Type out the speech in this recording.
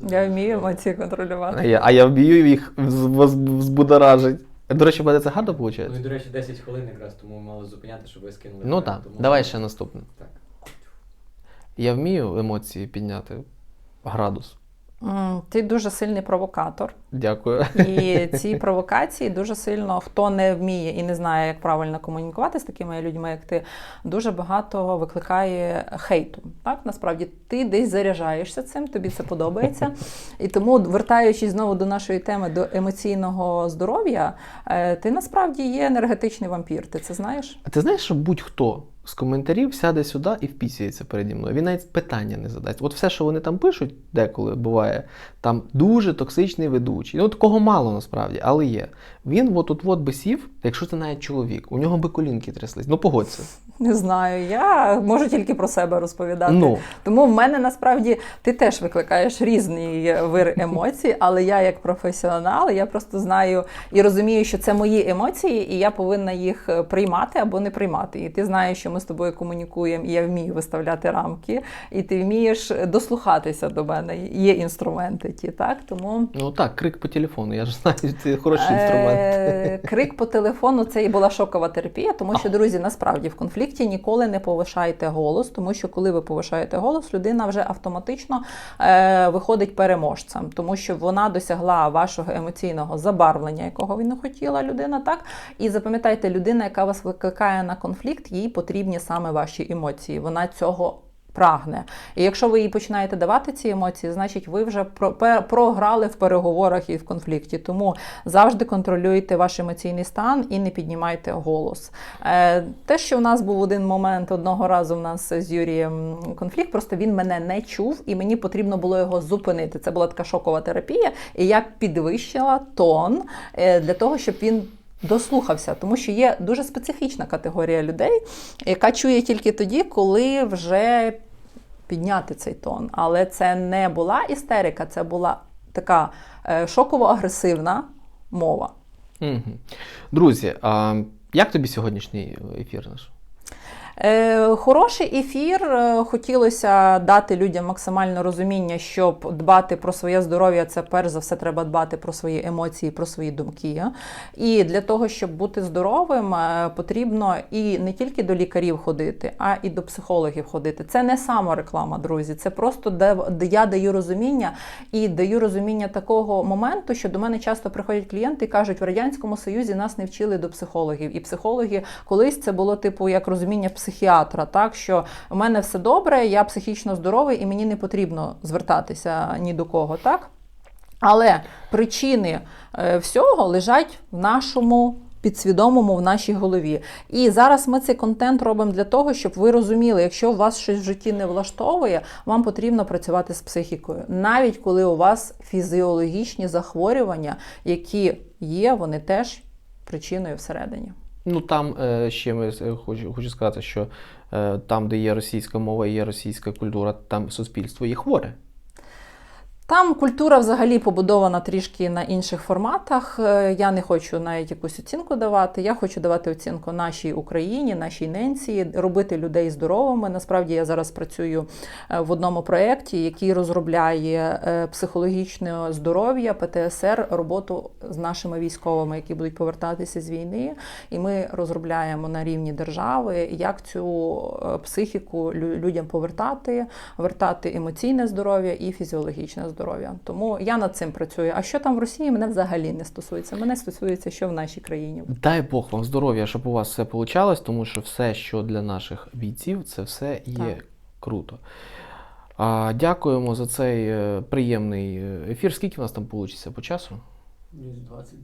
Я вмію емоції контролювати. А я, а я вмію їх взб- взбудоражить. До речі, в мене це гарно виходить? Ну і до речі, 10 хвилин якраз тому мали зупиняти, щоб ви скинули. Ну так, тому- давай ще наступне. Так. Я вмію емоції підняти градус. Ти дуже сильний провокатор. Дякую. І ці провокації дуже сильно хто не вміє і не знає, як правильно комунікувати з такими людьми, як ти, дуже багато викликає хейту. Так, насправді ти десь заряджаєшся цим, тобі це подобається. І тому, вертаючись знову до нашої теми до емоційного здоров'я, е, ти насправді є енергетичний вампір. Ти це знаєш? А ти знаєш, що будь-хто з коментарів сяде сюди і впісюється переді мною. Він навіть питання не задасть. От все, що вони там пишуть, деколи буває, там дуже токсичний ведучий. Ну, такого мало насправді, але є. Він от от от би сів, якщо це навіть чоловік, у нього би колінки тряслись. Ну погодься. Не знаю. Я можу тільки про себе розповідати. Ну. Тому в мене насправді ти теж викликаєш різний вир емоцій, але я як професіонал, я просто знаю і розумію, що це мої емоції, і я повинна їх е, приймати або не приймати. І ти знаєш, що ми з тобою комунікуємо, і я вмію виставляти рамки, і ти вмієш дослухатися до мене. Є інструменти ті, так? Тому. Ну так, крик по телефону. Я ж знаю, це хороший інструмент. Е, Крик по телефону це і була шокова терапія, тому що, друзі, насправді в конфлікті ніколи не повишайте голос, тому що коли ви повишаєте голос, людина вже автоматично е, виходить переможцем, тому що вона досягла вашого емоційного забарвлення, якого ви не хотіла людина, так? І запам'ятайте, людина, яка вас викликає на конфлікт, їй потрібні саме ваші емоції. Вона цього. Прагне. І якщо ви їй починаєте давати ці емоції, значить ви вже про- програли в переговорах і в конфлікті. Тому завжди контролюйте ваш емоційний стан і не піднімайте голос. Е, те, що в нас був один момент одного разу в нас з Юрієм конфлікт, просто він мене не чув, і мені потрібно було його зупинити. Це була така шокова терапія, і я підвищила тон е, для того, щоб він. Дослухався, тому що є дуже специфічна категорія людей, яка чує тільки тоді, коли вже підняти цей тон. Але це не була істерика, це була така е, шоково-агресивна мова. Друзі, а як тобі сьогоднішній ефір наш? Е, хороший ефір. Е, Хотілося дати людям максимальне розуміння, щоб дбати про своє здоров'я, це перш за все треба дбати про свої емоції, про свої думки. І для того, щоб бути здоровим, е, потрібно і не тільки до лікарів ходити, а і до психологів ходити. Це не самореклама, друзі. Це просто де, я даю розуміння і даю розуміння такого моменту, що до мене часто приходять клієнти і кажуть, в радянському союзі нас не вчили до психологів. І психологи колись це було типу як розуміння психіатра, так що у мене все добре, я психічно здоровий і мені не потрібно звертатися ні до кого, так? Але причини е, всього лежать в нашому підсвідомому в нашій голові. І зараз ми цей контент робимо для того, щоб ви розуміли, якщо у вас щось в житті не влаштовує, вам потрібно працювати з психікою. Навіть коли у вас фізіологічні захворювання, які є, вони теж причиною всередині. Ну там е, ще ми е, хочу, хочу сказати, що е, там, де є російська мова є російська культура, там суспільство є хворе. Там культура взагалі побудована трішки на інших форматах. Е, Я не хочу навіть якусь оцінку давати. Я хочу давати оцінку нашій Україні, нашій ненції, робити людей здоровими. Насправді я зараз працюю е, в одному проєкті, який розробляє е, психологічне здоров'я, ПТСР, роботу з нашими військовими, які будуть повертатися з війни. І ми розробляємо на рівні держави, як цю психіку лю- людям повертати, вертати емоційне здоров'я і фізіологічне здоров'я. Тому я над цим працюю. А що там в Росії, мене взагалі не стосується. Мене стосується, що в нашій країні. Дай Бог вам здоров'я, щоб у вас все вийшло, тому що все, що для наших бійців, це все є Так. круто. А, дякуємо за цей е, приємний е, ефір. Скільки у нас там вийде по часу? Десь 20.